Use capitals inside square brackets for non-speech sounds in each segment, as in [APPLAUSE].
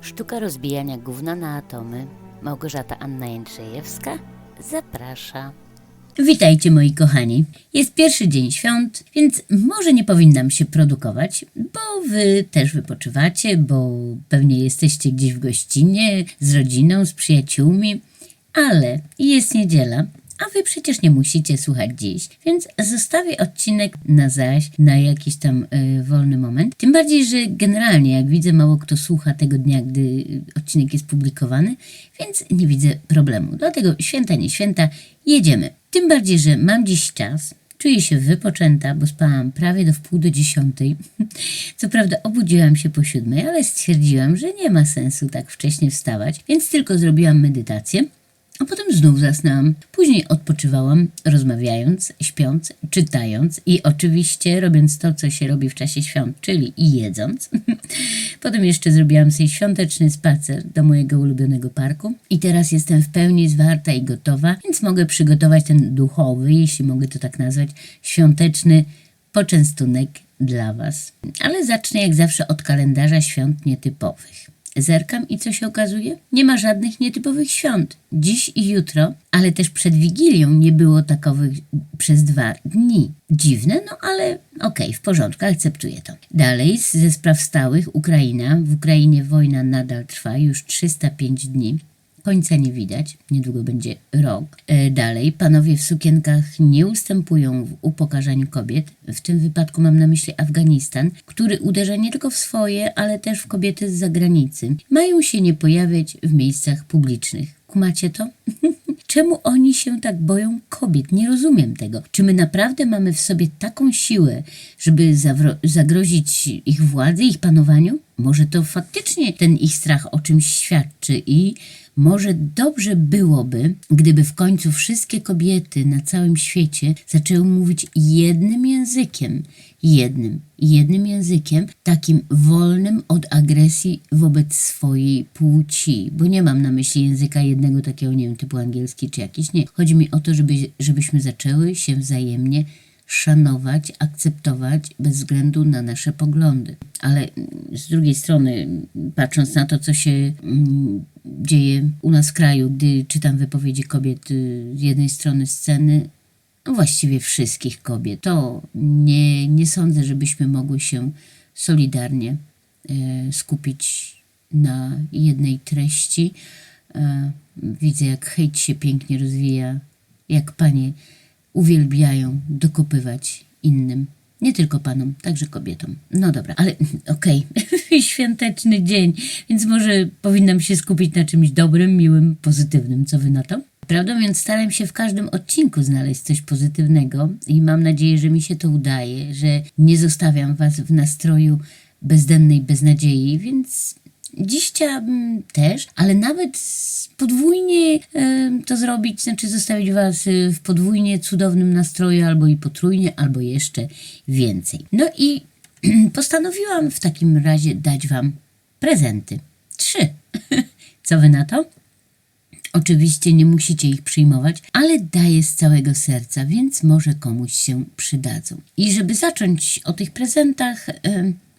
Sztuka rozbijania gówna na atomy. Małgorzata Anna Jędrzejewska zaprasza. Witajcie moi kochani. Jest pierwszy dzień świąt, więc może nie powinnam się produkować, bo wy też wypoczywacie, bo pewnie jesteście gdzieś w gościnie, z rodziną, z przyjaciółmi, ale jest niedziela. A wy przecież nie musicie słuchać dziś, więc zostawię odcinek na zaś, na jakiś tam y, wolny moment. Tym bardziej, że generalnie, jak widzę, mało kto słucha tego dnia, gdy odcinek jest publikowany, więc nie widzę problemu. Dlatego święta, nie święta, jedziemy. Tym bardziej, że mam dziś czas, Czuję się wypoczęta, bo spałam prawie do wpół do dziesiątej. [LAUGHS] Co prawda obudziłam się po siódmej, ale stwierdziłam, że nie ma sensu tak wcześnie wstawać, więc tylko zrobiłam medytację, a potem znów zasnęłam. Później odpoczywałam, rozmawiając, śpiąc, czytając i oczywiście robiąc to, co się robi w czasie świąt, czyli i jedząc. [LAUGHS] potem jeszcze zrobiłam sobie świąteczny spacer do mojego ulubionego parku i teraz jestem w pełni zwarta i gotowa, więc mogę przygotować ten duchowy, jeśli mogę to tak nazwać, świąteczny poczęstunek dla Was. Ale zacznę jak zawsze od kalendarza świąt nietypowych. Zerkam i co się okazuje? Nie ma żadnych nietypowych świąt. Dziś i jutro, ale też przed Wigilią nie było takowych przez dwa dni. Dziwne, no ale okej, w porządku, akceptuję to. Dalej, ze spraw stałych, Ukraina. W Ukrainie wojna nadal trwa już 305 dni. Końca nie widać, niedługo będzie rok. E, dalej, panowie w sukienkach nie ustępują w upokarzaniu kobiet. W tym wypadku mam na myśli Afganistan, który uderza nie tylko w swoje, ale też w kobiety z zagranicy. Mają się nie pojawiać w miejscach publicznych. Kumacie to? [LAUGHS] Czemu oni się tak boją kobiet? Nie rozumiem tego. Czy my naprawdę mamy w sobie taką siłę, żeby zagrozić ich władzy, ich panowaniu? Może to faktycznie ten ich strach o czymś świadczy i może dobrze byłoby, gdyby w końcu wszystkie kobiety na całym świecie zaczęły mówić jednym językiem, jednym, jednym językiem, takim wolnym od agresji wobec swojej płci. Bo nie mam na myśli języka jednego takiego, nie wiem, typu angielski czy jakiś, nie. Chodzi mi o to, żeby, żebyśmy zaczęły się wzajemnie szanować, akceptować bez względu na nasze poglądy. Ale z drugiej strony, patrząc na to, co się mm, dzieje u nas w kraju, gdy czytam wypowiedzi kobiet y, z jednej strony sceny, no właściwie wszystkich kobiet, to nie, nie sądzę, żebyśmy mogły się solidarnie e, skupić na jednej treści. E, widzę, jak hejt się pięknie rozwija, jak panie uwielbiają dokopywać innym. Nie tylko panom, także kobietom. No dobra, ale [LAUGHS] okej, [LAUGHS] świąteczny dzień, więc może powinnam się skupić na czymś dobrym, miłym, pozytywnym. Co wy na to? Prawdą więc staram się w każdym odcinku znaleźć coś pozytywnego i mam nadzieję, że mi się to udaje, że nie zostawiam was w nastroju bezdennej beznadziei, więc Dziś chciałabym też, ale nawet podwójnie to zrobić, znaczy zostawić Was e, w podwójnie cudownym nastroju, albo i potrójnie, albo jeszcze więcej. No i [CLEARS THROAT] postanowiłam w takim razie dać Wam prezenty. Trzy. [LAUGHS] Co Wy na to? Oczywiście nie musicie ich przyjmować, ale daję z całego serca, więc może komuś się przydadzą. I żeby zacząć o tych prezentach,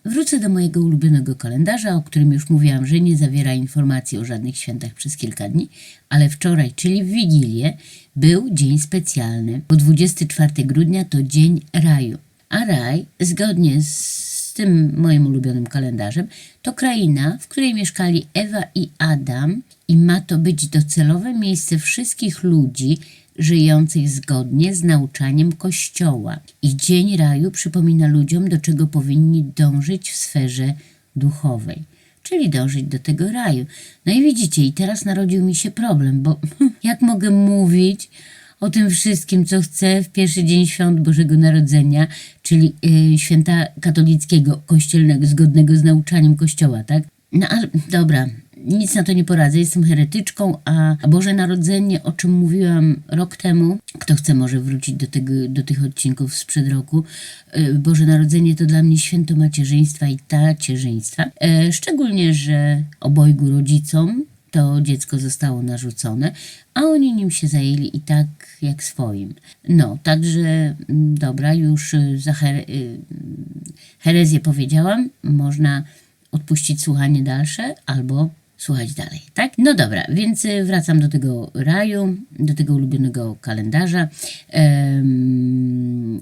wrócę do mojego ulubionego kalendarza, o którym już mówiłam, że nie zawiera informacji o żadnych świętach przez kilka dni, ale wczoraj, czyli w Wigilię, był dzień specjalny, bo 24 grudnia to Dzień Raju. A raj, zgodnie z z tym moim ulubionym kalendarzem, to kraina, w której mieszkali Ewa i Adam i ma to być docelowe miejsce wszystkich ludzi żyjących zgodnie z nauczaniem Kościoła. I Dzień Raju przypomina ludziom, do czego powinni dążyć w sferze duchowej. Czyli dążyć do tego raju. No i widzicie, i teraz narodził mi się problem, bo [LAUGHS] jak mogę mówić o tym wszystkim, co chcę w pierwszy dzień świąt Bożego Narodzenia, czyli y, święta katolickiego, kościelnego, zgodnego z nauczaniem Kościoła, tak? No ale dobra, nic na to nie poradzę, jestem heretyczką, a, Boże Narodzenie, o czym mówiłam rok temu, kto chce może wrócić do, tego, do tych odcinków sprzed roku, y, Boże Narodzenie to dla mnie święto macierzyństwa i tacierzyństwa, e, szczególnie, że obojgu rodzicom to dziecko zostało narzucone, a oni nim się zajęli i tak jak swoim. No, także mm, dobra, już y, za y, herezję powiedziałam, można odpuścić słuchanie dalsze albo słuchać dalej, tak? No dobra, więc y, wracam do tego raju, do tego ulubionego kalendarza.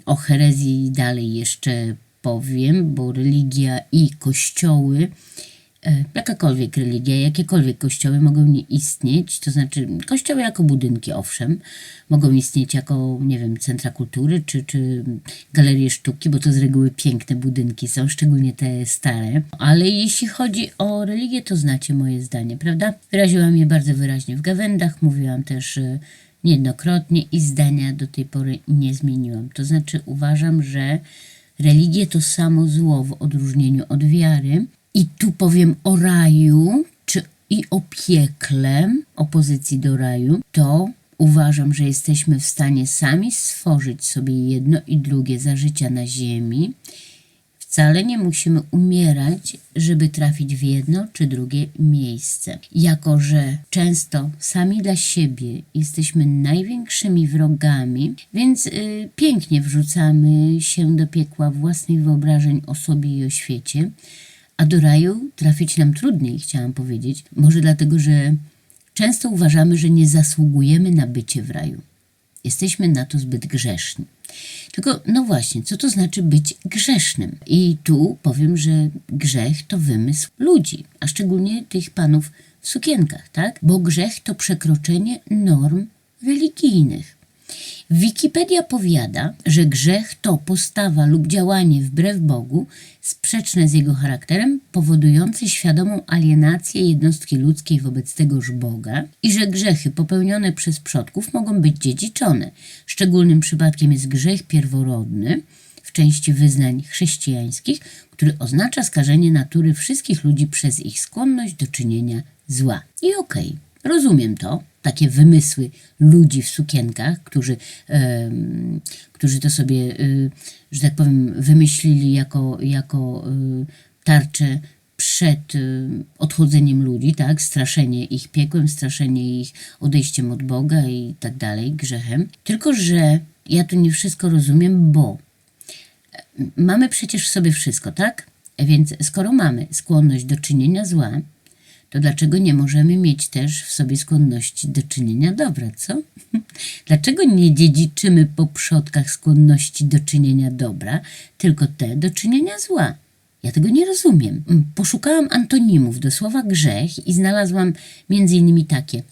O herezji dalej jeszcze powiem, bo religia i kościoły, jakakolwiek religia, jakiekolwiek kościoły mogą nie istnieć, to znaczy kościoły jako budynki, owszem, mogą istnieć jako, nie wiem, centra kultury czy, czy galerie sztuki, bo to z reguły piękne budynki są, szczególnie te stare. Ale jeśli chodzi o religię, to znacie moje zdanie, prawda? Wyraziłam je bardzo wyraźnie w gawędach, mówiłam też e, niejednokrotnie i zdania do tej pory nie zmieniłam. To znaczy uważam, że religie to samo zło w odróżnieniu od wiary. I tu powiem o raju, czy i o piekle, opozycji do raju, to uważam, że jesteśmy w stanie sami stworzyć sobie jedno i drugie za życia na ziemi. Wcale nie musimy umierać, żeby trafić w jedno czy drugie miejsce. Jako, że często sami dla siebie jesteśmy największymi wrogami, więc y, pięknie wrzucamy się do piekła własnych wyobrażeń o sobie i o świecie, a do raju trafić nam trudniej, chciałam powiedzieć. Może dlatego, że często uważamy, że nie zasługujemy na bycie w raju. Jesteśmy na to zbyt grzeszni. Tylko, no właśnie, co to znaczy być grzesznym? I tu powiem, że grzech to wymysł ludzi, a szczególnie tych panów w sukienkach, tak? Bo grzech to przekroczenie norm religijnych. Wikipedia powiada, że grzech to postawa lub działanie wbrew Bogu, sprzeczne z jego charakterem, powodujące świadomą alienację jednostki ludzkiej wobec tegoż Boga i że grzechy popełnione przez przodków mogą być dziedziczone. Szczególnym przypadkiem jest grzech pierworodny w części wyznań chrześcijańskich, który oznacza skażenie natury wszystkich ludzi przez ich skłonność do czynienia zła. I okej, rozumiem to, takie wymysły ludzi w sukienkach, którzy, którzy to sobie, y, że tak powiem, wymyślili jako, jako y, tarczę przed y, odchodzeniem ludzi, tak? Straszenie ich piekłem, straszenie ich odejściem od Boga i tak dalej, grzechem. Tylko, że ja tu nie wszystko rozumiem, bo mamy przecież w sobie wszystko, tak? Więc skoro mamy skłonność do czynienia zła, to dlaczego nie możemy mieć też w sobie skłonności do czynienia dobra, co? [LAUGHS] Dlaczego nie dziedziczymy po przodkach skłonności do czynienia dobra, tylko te do czynienia zła? Ja tego nie rozumiem. Mm, Poszukałam antonimów do słowa grzech i znalazłam między innymi takie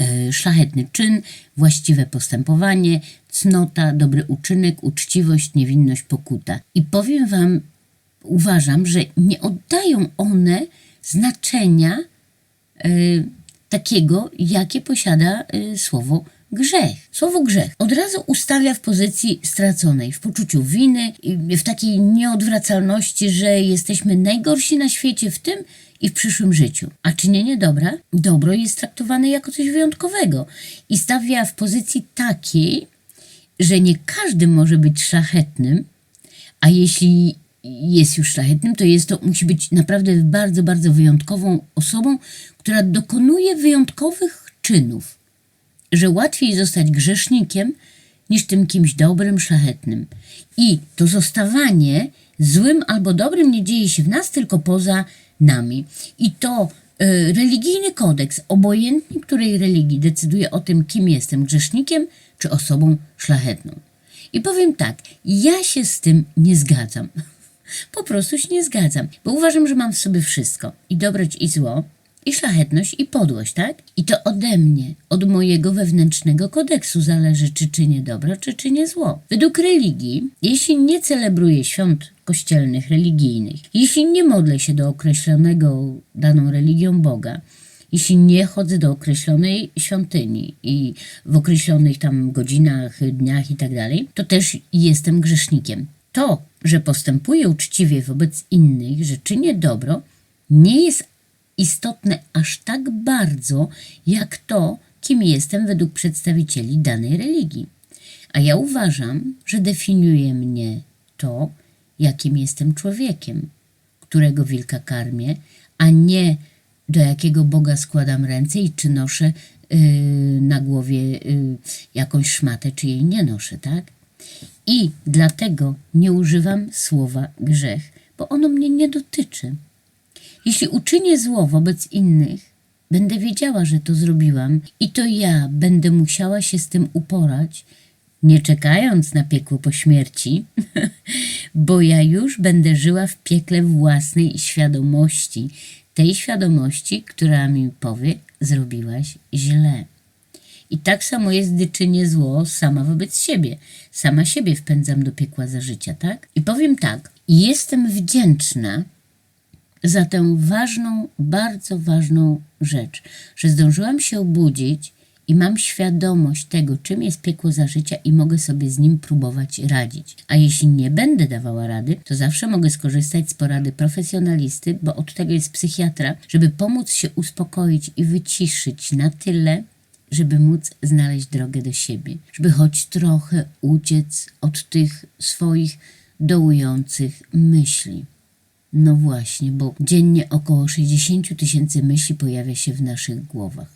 e, szlachetny czyn, właściwe postępowanie, cnota, dobry uczynek, uczciwość, niewinność, pokuta. I powiem Wam, uważam, że nie oddają one znaczenia y, takiego, jakie posiada y, słowo grzech. Słowo grzech od razu ustawia w pozycji straconej, w poczuciu winy, w takiej nieodwracalności, że jesteśmy najgorsi na świecie w tym i w przyszłym życiu. A czynienie dobra, dobro jest traktowane jako coś wyjątkowego i stawia w pozycji takiej, że nie każdy może być szlachetnym, a jeśli jest już szlachetnym, to jest to, musi być naprawdę bardzo, bardzo wyjątkową osobą, która dokonuje wyjątkowych czynów. Że łatwiej zostać grzesznikiem niż tym kimś dobrym, szlachetnym. I to zostawanie złym albo dobrym nie dzieje się w nas, tylko poza nami. I to y, religijny kodeks, obojętnie której religii, decyduje o tym, kim jestem, grzesznikiem czy osobą szlachetną. I powiem tak, ja się z tym nie zgadzam. Po prostu się nie zgadzam, bo uważam, że mam w sobie wszystko. I dobroć, i zło, i szlachetność, i podłość, tak? I to ode mnie, od mojego wewnętrznego kodeksu zależy, czy czynię dobro, czy czynię zło. Według religii, jeśli nie celebruję świąt kościelnych, religijnych, jeśli nie modlę się do określonego daną religią Boga, jeśli nie chodzę do określonej świątyni i w określonych tam godzinach, dniach i tak dalej, to też jestem grzesznikiem. To, że postępuję uczciwie wobec innych, że czynię dobro, nie jest istotne aż tak bardzo, jak to, kim jestem według przedstawicieli danej religii. A ja uważam, że definiuje mnie to, jakim jestem człowiekiem, którego wilka karmię, a nie do jakiego Boga składam ręce i czy noszę yy, na głowie yy, jakąś szmatę, czy jej nie noszę, tak? I dlatego nie używam słowa grzech, bo ono mnie nie dotyczy. Jeśli uczynię zło wobec innych, będę wiedziała, że to zrobiłam i to ja będę musiała się z tym uporać, nie czekając na piekło po śmierci, [LAUGHS] bo ja już będę żyła w piekle własnej świadomości, tej świadomości, która mi powie, zrobiłaś źle. I tak samo jest, gdy czynię zło sama wobec siebie. Sama siebie wpędzam do piekła za życia, tak? I powiem tak, jestem wdzięczna za tę ważną, bardzo ważną rzecz, że zdążyłam się obudzić i mam świadomość tego, czym jest piekło za życia i mogę sobie z nim próbować radzić. A jeśli nie będę dawała rady, to zawsze mogę skorzystać z porady profesjonalisty, bo od tego jest psychiatra, żeby pomóc się uspokoić i wyciszyć na tyle, żeby móc znaleźć drogę do siebie, żeby choć trochę uciec od tych swoich dołujących myśli. No właśnie, bo dziennie około 60 tysięcy myśli pojawia się w naszych głowach.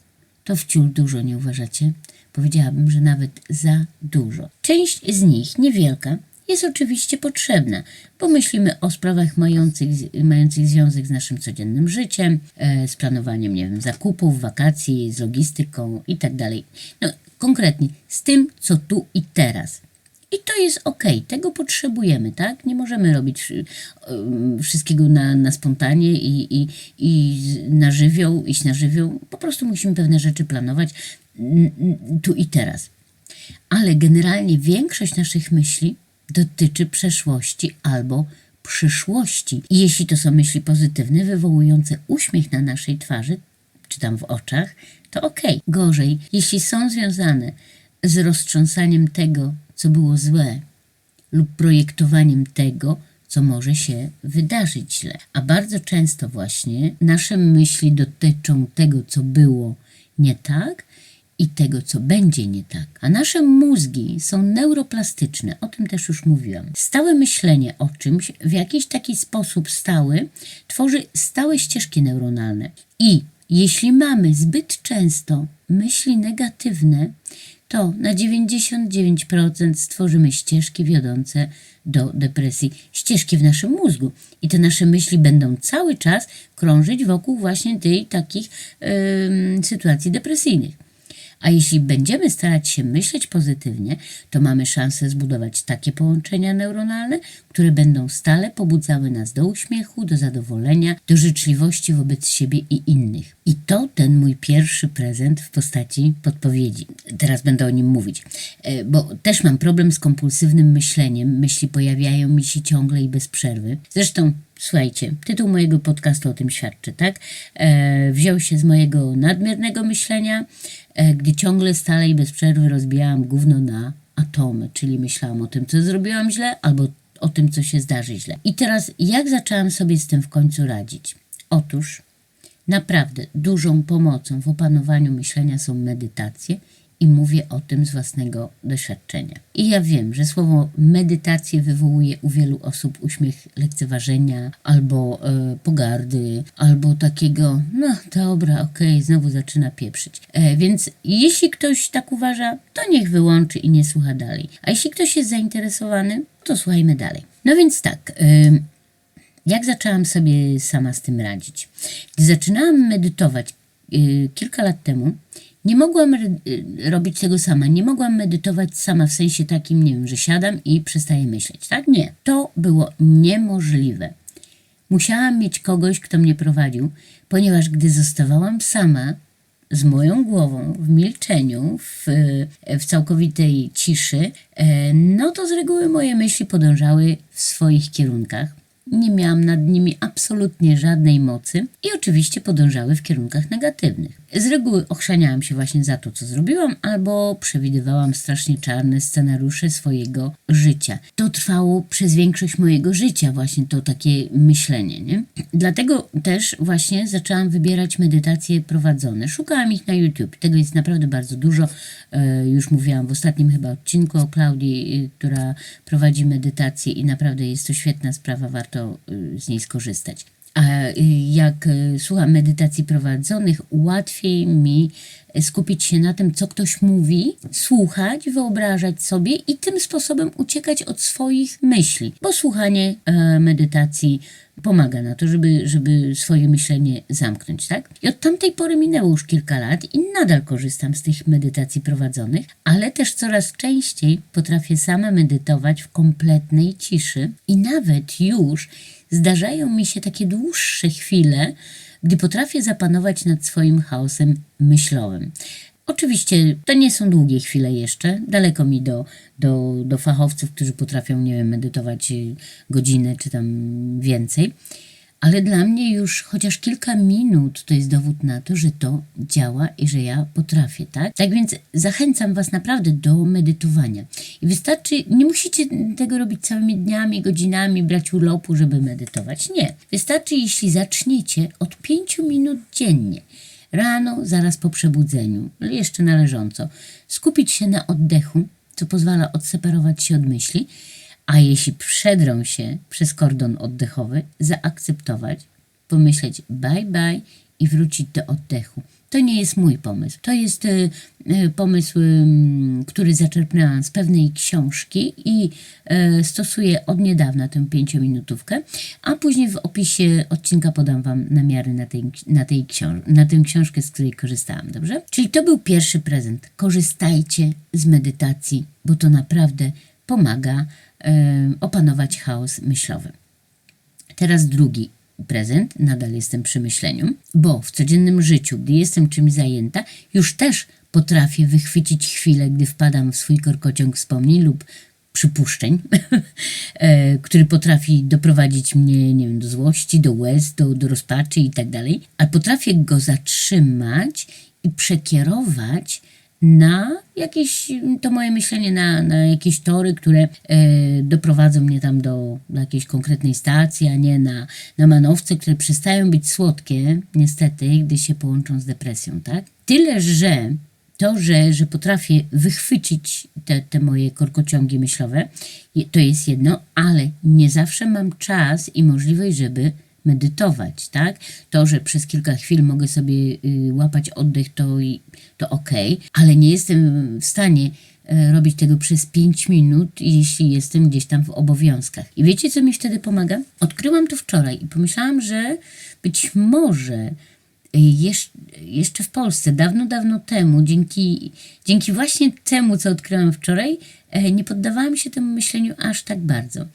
To wciul dużo, nie uważacie? Powiedziałabym, że nawet za dużo. Część z nich, niewielka, jest oczywiście potrzebna, bo myślimy o sprawach mających, mających związek z naszym codziennym życiem, e, z planowaniem, nie wiem, zakupów, wakacji, z logistyką i tak. No, konkretnie, z tym, co tu i teraz. I to jest ok, tego potrzebujemy, tak? Nie możemy robić y, wszystkiego na, na spontanie i, i, i na żywioł, iść na żywioł. Po prostu musimy pewne rzeczy planować tu i teraz. Ale generalnie większość naszych myśli dotyczy przeszłości albo przyszłości. I jeśli to są myśli pozytywne, wywołujące uśmiech na naszej twarzy, czy tam w oczach, to okej. Gorzej, jeśli są związane z roztrząsaniem tego, co było złe, lub projektowaniem tego, co może się wydarzyć źle. A bardzo często właśnie nasze myśli dotyczą tego, co było nie tak i tego, co będzie nie tak. A nasze mózgi są neuroplastyczne, o tym też już mówiłam. Stałe myślenie o czymś w jakiś taki sposób stały tworzy stałe ścieżki neuronalne. I jeśli mamy zbyt często myśli negatywne, to na 99% stworzymy ścieżki wiodące do depresji, ścieżki w naszym mózgu. I te nasze myśli będą cały czas krążyć wokół właśnie tej takich em, sytuacji depresyjnych. A jeśli będziemy starać się myśleć pozytywnie, to mamy szansę zbudować takie połączenia neuronalne, które będą stale pobudzały nas do uśmiechu, do zadowolenia, do życzliwości wobec siebie i innych. I to ten mój pierwszy prezent w postaci podpowiedzi. Teraz będę o nim mówić, E, bo też mam problem z kompulsywnym myśleniem. Myśli pojawiają mi się ciągle i bez przerwy. Zresztą Słuchajcie, tytuł mojego podcastu o tym świadczy, tak? E, wziął się z mojego nadmiernego myślenia, e, gdy ciągle stale i bez przerwy rozbijałam gówno na atomy, czyli myślałam o tym, co zrobiłam źle, albo o tym, co się zdarzy źle. I teraz, jak zaczęłam sobie z tym w końcu radzić? Otóż, naprawdę dużą pomocą w opanowaniu myślenia są medytacje i mówię o tym z własnego doświadczenia. I ja wiem, że słowo medytacje wywołuje u wielu osób uśmiech lekceważenia albo e, pogardy, albo takiego, no dobra, okej, znowu zaczyna pieprzyć. E, więc jeśli ktoś tak uważa, to niech wyłączy i nie słucha dalej. A jeśli ktoś jest zainteresowany, to słuchajmy dalej. No więc tak. ym, jak zaczęłam sobie sama z tym radzić? Gdy zaczynałam medytować y, kilka lat temu, nie mogłam robić tego sama. Nie mogłam medytować sama w sensie takim, nie wiem, że siadam i przestaję myśleć. Tak? Nie. To było niemożliwe. Musiałam mieć kogoś, kto mnie prowadził, ponieważ gdy zostawałam sama z moją głową w milczeniu, w, w całkowitej ciszy, e, no to z reguły moje myśli podążały w swoich kierunkach. Nie miałam nad nimi absolutnie żadnej mocy i oczywiście podążały w kierunkach negatywnych. Z reguły ochrzaniałam się właśnie za to, co zrobiłam, albo przewidywałam strasznie czarne scenariusze swojego życia. To trwało przez większość mojego życia, właśnie to takie myślenie, nie? Dlatego też właśnie zaczęłam wybierać medytacje prowadzone. Szukałam ich na YouTube. Tego jest naprawdę bardzo dużo. E, Już mówiłam w ostatnim chyba odcinku o Klaudii, y, która prowadzi medytację i naprawdę jest to świetna sprawa, warto y, z niej skorzystać. A y, jak y, słucham medytacji prowadzonych, łatwiej mi y, skupić się na tym, co ktoś mówi, słuchać, wyobrażać sobie i tym sposobem uciekać od swoich myśli, bo słuchanie e, medytacji pomaga na to, żeby, żeby swoje myślenie zamknąć, tak? I od tamtej pory minęło już kilka lat i nadal korzystam z tych medytacji prowadzonych, ale też coraz częściej potrafię sama medytować w kompletnej ciszy i nawet już zdarzają mi się takie dłuższe chwile, gdy potrafię zapanować nad swoim chaosem myślowym. Oczywiście to nie są długie chwile jeszcze, daleko mi do, do, do fachowców, którzy potrafią, nie wiem, medytować y, godzinę czy tam więcej, ale dla mnie już chociaż kilka minut to jest dowód na to, że to działa i że ja potrafię, tak? Tak więc zachęcam Was naprawdę do medytowania. I wystarczy, nie musicie tego robić całymi dniami, godzinami, brać urlopu, żeby medytować. Nie. Wystarczy, jeśli zaczniecie od 5 minut dziennie. Rano, zaraz po przebudzeniu, jeszcze należąco, skupić się na oddechu, co pozwala odseparować się od myśli, a jeśli przedrą się przez kordon oddechowy, zaakceptować, pomyśleć bye bye i wrócić do oddechu. To nie jest mój pomysł. To jest y, y, pomysł, y, który zaczerpnęłam z pewnej książki i y, stosuję od niedawna tę pięciominutówkę, a później w opisie odcinka podam Wam namiary na, tej, na, tej książ- na tę książkę, z której korzystałam, dobrze? Czyli to był pierwszy prezent. Korzystajcie z medytacji, bo to naprawdę pomaga opanować chaos myślowy. Teraz drugi prezent, nadal jestem przy myśleniu, bo w codziennym życiu, gdy jestem czymś zajęta, już też potrafię wychwycić chwilę, gdy wpadam w swój korkociąg wspomnień lub przypuszczeń, [LAUGHS] e, który potrafi doprowadzić mnie, nie wiem, do złości, do łez, do, do rozpaczy i tak dalej, ale potrafię go zatrzymać i przekierować na jakieś, to moje myślenie, na, na jakieś tory, które e, doprowadzą mnie tam do, do jakiejś konkretnej stacji, a nie na, na manowce, które przestają być słodkie, niestety, gdy się połączą z depresją, tak? Tyle, że to, że, że potrafię wychwycić te, te moje korkociągi myślowe, to jest jedno, ale nie zawsze mam czas i możliwość, żeby medytować, tak? To, że przez kilka chwil mogę sobie y, łapać oddech, to, to ok, ale nie jestem w stanie e, robić tego przez 5 minut, jeśli jestem gdzieś tam w obowiązkach. I wiecie, co mi wtedy pomaga? Odkryłam to wczoraj i pomyślałam, że być może Jesz, jeszcze w Polsce, dawno, dawno temu, dzięki, dzięki właśnie temu, co odkryłam wczoraj, e, nie poddawałam się temu myśleniu aż tak bardzo.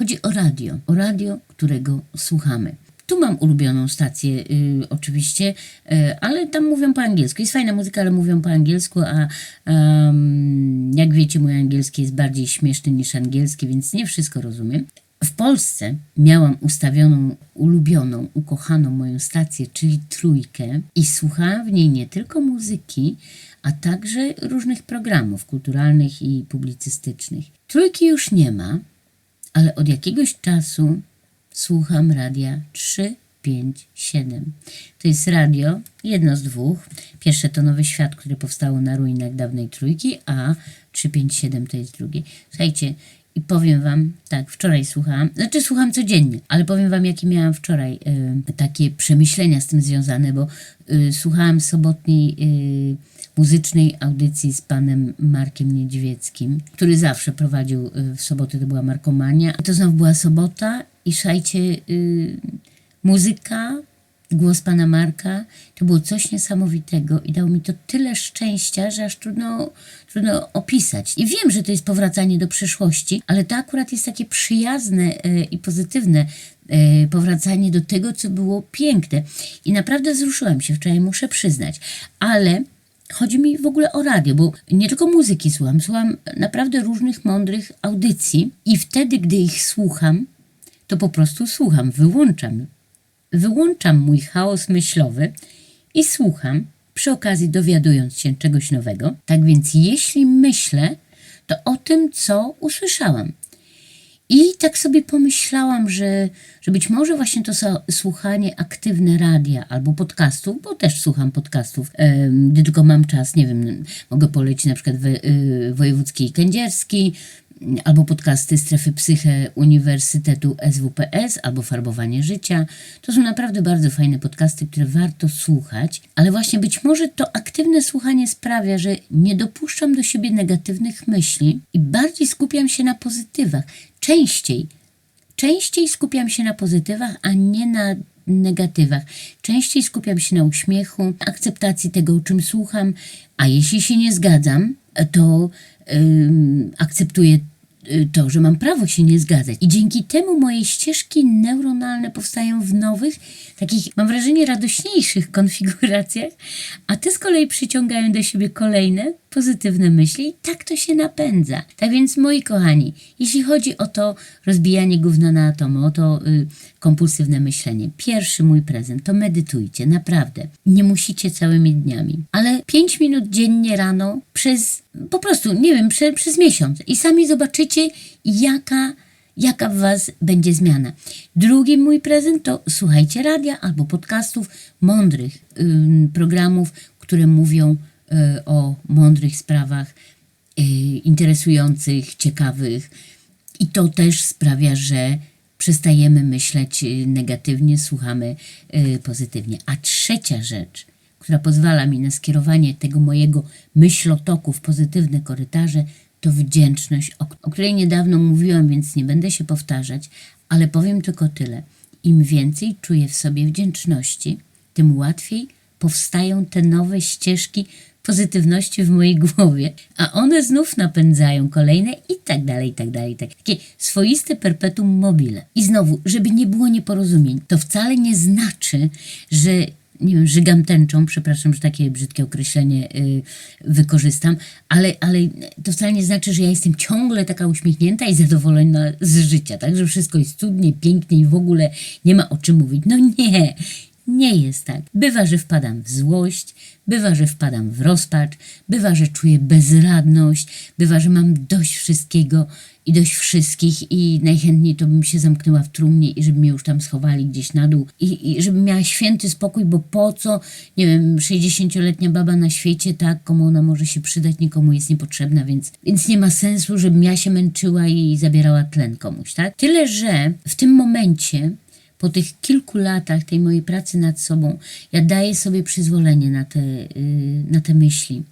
Chodzi o radio, o radio, którego słuchamy. Tu mam ulubioną stację, y, oczywiście, y, ale tam mówią po angielsku. Jest fajna muzyka, ale mówią po angielsku, a em, jak wiecie, mój angielski jest bardziej śmieszny niż angielski, więc nie wszystko rozumiem. W Polsce miałam ustawioną, ulubioną, ukochaną moją stację, czyli trójkę i słuchałam w niej nie tylko muzyki, a także różnych programów kulturalnych i publicystycznych. Trójki już nie ma, ale od jakiegoś czasu słucham radia 357. To jest radio, jedno z dwóch. Pierwsze to Nowy Świat, które powstało na ruinach dawnej trójki, a 357 to jest drugie. Słuchajcie, i powiem wam, tak, wczoraj słuchałam, znaczy słucham codziennie, ale powiem wam, jakie miałam wczoraj y, takie przemyślenia z tym związane, bo y, słuchałam sobotniej y, muzycznej audycji z panem Markiem Niedźwieckim, który zawsze prowadził y, w sobotę, to była Markomania. To znowu była sobota i szajcie, y, muzyka, głos pana Marka, to było coś niesamowitego i dało mi to tyle szczęścia, że aż trudno, trudno opisać. I wiem, że to jest powracanie do przeszłości, ale to akurat jest takie przyjazne e, i pozytywne e, powracanie do tego, co było piękne. I naprawdę wzruszyłam się wczoraj, muszę przyznać. Ale Chodzi mi w ogóle o radio, bo nie tylko muzyki słucham, słucham naprawdę różnych mądrych audycji i wtedy, gdy ich słucham, to po prostu słucham, wyłączam. Wyłączam mój chaos myślowy i słucham, przy okazji dowiadując się czegoś nowego. Tak więc, jeśli myślę, to o tym, co usłyszałam. I tak sobie pomyślałam, że, że być może właśnie to słuchanie aktywne radia albo podcastów, bo też słucham podcastów, gdy tylko mam czas, nie wiem, mogę polecić na przykład y, wojewódzki i kędzierski, albo podcasty Strefy Psyche Uniwersytetu SWPS, albo Farbowanie Życia. To są naprawdę bardzo fajne podcasty, które warto słuchać, ale właśnie być może to aktywne słuchanie sprawia, że nie dopuszczam do siebie negatywnych myśli i bardziej skupiam się na pozytywach. Częściej, częściej skupiam się na pozytywach, a nie na negatywach. Częściej skupiam się na uśmiechu, akceptacji tego, czym słucham, a jeśli się nie zgadzam, to ym, akceptuję to, że mam prawo się nie zgadzać. I dzięki temu moje ścieżki neuronalne powstają w nowych, takich, mam wrażenie, radośniejszych [LAUGHS] konfiguracjach, a te z kolei przyciągają do siebie kolejne pozytywne myśli i tak to się napędza. Tak więc, moi kochani, jeśli chodzi o to rozbijanie gówna na atomy, o to y, kompulsywne myślenie, pierwszy mój prezent to medytujcie, naprawdę. Nie musicie całymi dniami, ale 5 minut dziennie rano przez, po prostu, nie wiem, prze, przez miesiąc i sami zobaczycie, jaka jaka w Was będzie zmiana. Drugi mój prezent to słuchajcie radia albo podcastów mądrych programów, które mówią y, o mądrych sprawach, y, interesujących, ciekawych. I to też sprawia, że przestajemy myśleć y, negatywnie, słuchamy pozytywnie. A trzecia rzecz, która pozwala mi na skierowanie tego mojego myślotoku w pozytywne korytarze, to wdzięczność, o, której niedawno mówiłam, więc nie będę się powtarzać, ale powiem tylko tyle. Im więcej czuję w sobie wdzięczności, tym łatwiej powstają te nowe ścieżki pozytywności w mojej głowie, a one znów napędzają kolejne i tak dalej, i tak dalej. Tak. Takie swoiste perpetuum mobile. I znowu, żeby nie było nieporozumień, to wcale nie znaczy, że nie wiem, żygam tęczą, przepraszam, że takie brzydkie określenie y, wykorzystam, ale, ale to wcale nie znaczy, że ja jestem ciągle taka uśmiechnięta i zadowolona z życia, tak, że wszystko jest cudnie, pięknie i w ogóle nie ma o czym mówić. No nie, nie jest tak. Bywa, że wpadam w złość, bywa, że wpadam w rozpacz, bywa, że czuję bezradność, bywa, że mam dość wszystkiego i dość wszystkich i najchętniej to bym się zamknęła w trumnie i żeby mnie już tam schowali gdzieś na dół i, i żebym miała święty spokój, bo po co, nie wiem, 60-letnia baba na świecie, tak, komu ona może się przydać, nikomu jest niepotrzebna, więc, więc nie ma sensu, żebym ja się męczyła i zabierała tlen komuś, tak? Tyle, że w tym momencie po tych kilku latach tej mojej pracy nad sobą, ja daję sobie przyzwolenie na te, yy, na te myśli,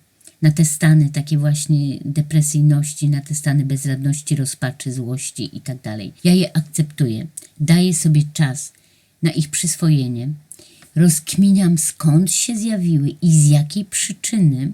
na te stany takie właśnie depresyjności, na te stany bezradności, rozpaczy, złości i tak dalej. Ja je akceptuję, daję sobie czas na ich przyswojenie, rozkminiam skąd się zjawiły i z jakiej przyczyny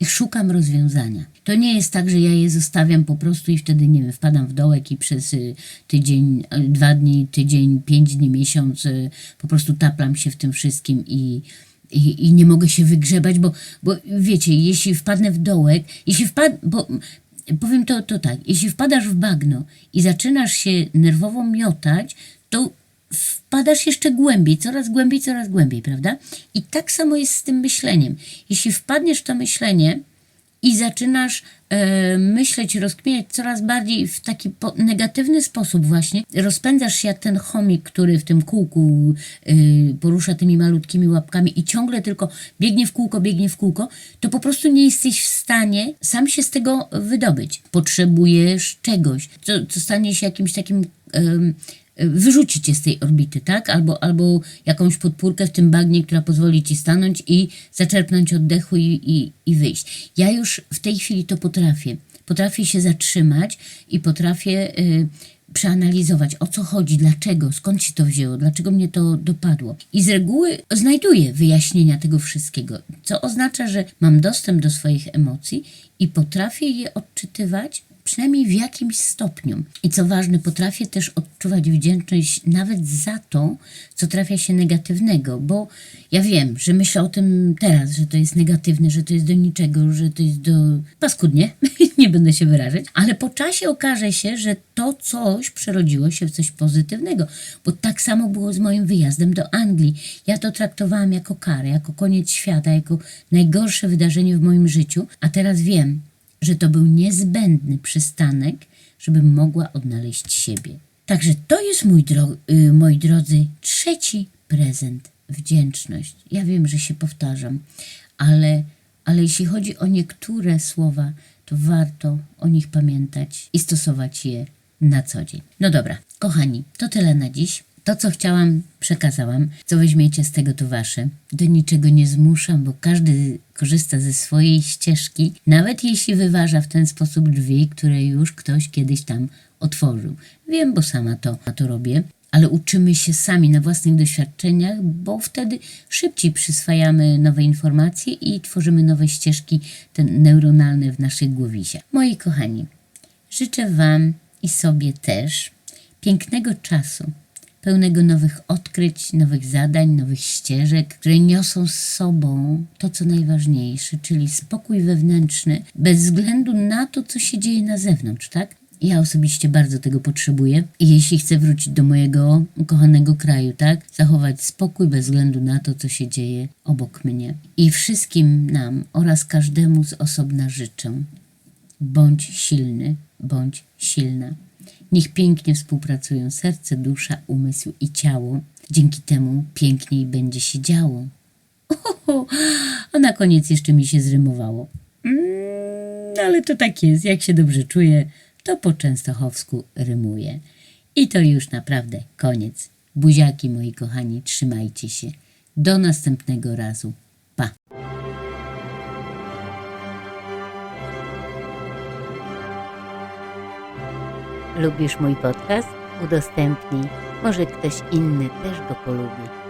i szukam rozwiązania. To nie jest tak, że ja je zostawiam po prostu i wtedy, nie wiem, wpadam w dołek i przez y, tydzień, y, dwa dni, tydzień, pięć dni, miesiąc y, po prostu taplam się w tym wszystkim i, i, i nie mogę się wygrzebać, bo, bo wiecie, jeśli wpadnę w dołek, jeśli wpad, bo powiem to, to tak, jeśli wpadasz w bagno i zaczynasz się nerwowo miotać, to wpadasz jeszcze głębiej, coraz głębiej, coraz głębiej, prawda? I tak samo jest z tym myśleniem. Jeśli wpadniesz w to myślenie i zaczynasz e, myśleć, rozkminiać coraz bardziej w taki negatywny sposób właśnie, rozpędzasz się jak ten chomik, który w tym kółku e, porusza tymi malutkimi łapkami i ciągle tylko biegnie w kółko, biegnie w kółko, to po prostu nie jesteś w stanie sam się z tego wydobyć. Potrzebujesz czegoś, co, co stanie się jakimś takim... wyrzuci cię z tej orbity, tak? Albo, albo jakąś podpórkę w tym bagnie, która pozwoli ci stanąć i zaczerpnąć oddechu i, i, i wyjść. Ja już w tej chwili to potrafię. Potrafię się zatrzymać i potrafię y, przeanalizować, o co chodzi, dlaczego, skąd się to wzięło, dlaczego mnie to dopadło. I z reguły znajduję wyjaśnienia tego wszystkiego, co oznacza, że mam dostęp do swoich emocji i potrafię je odczytywać przynajmniej w jakimś stopniu. I co ważne, potrafię też odczuwać wdzięczność nawet za to, co trafia się negatywnego, bo ja wiem, że myślę o tym teraz, że to jest negatywne, że to jest do niczego, że to jest do... paskudnie, [LAUGHS] nie będę się wyrażać, ale po czasie okaże się, że to coś przerodziło się w coś pozytywnego, bo tak samo było z moim wyjazdem do Anglii. Ja to traktowałam jako karę, jako koniec świata, jako najgorsze wydarzenie w moim życiu, a teraz wiem, że to był niezbędny przystanek, żebym mogła odnaleźć siebie. Także to jest, mój dro- y, moi drodzy, trzeci prezent wdzięczność. Ja wiem, że się powtarzam, ale ale jeśli chodzi o niektóre słowa, to warto o nich pamiętać i stosować je na co dzień. No dobra, kochani, to tyle na dziś. To, co chciałam, przekazałam. Co weźmiecie z tego, to wasze. Do niczego nie zmuszam, bo każdy korzysta ze swojej ścieżki, nawet jeśli wyważa w ten sposób drzwi, które już ktoś kiedyś tam otworzył. Wiem, bo sama to, to robię. Ale uczymy się sami na własnych doświadczeniach, bo wtedy szybciej przyswajamy nowe informacje i tworzymy nowe ścieżki te neuronalne w naszej głowizie. Moi kochani, Życzę Wam i sobie też pięknego czasu, pełnego nowych odkryć, nowych zadań, nowych ścieżek, które niosą z sobą to, co najważniejsze, czyli spokój wewnętrzny, bez względu na to, co się dzieje na zewnątrz, tak? Ja osobiście bardzo tego potrzebuję jeśli chcę wrócić do mojego ukochanego kraju, tak? Zachować spokój bez względu na to, co się dzieje obok mnie. I wszystkim nam oraz każdemu z osobna życzę, Bądź silny, bądź silna. Niech pięknie współpracują serce, dusza, umysł i ciało. Dzięki temu piękniej będzie się działo. Oho, a na koniec jeszcze mi się zrymowało. Mm, ale to tak jest, jak się dobrze czuję, to po częstochowsku rymuje. I to już naprawdę koniec. Buziaki moi kochani, trzymajcie się. Do następnego razu. Lubisz mój podcast? Udostępnij. Może ktoś inny też go polubi.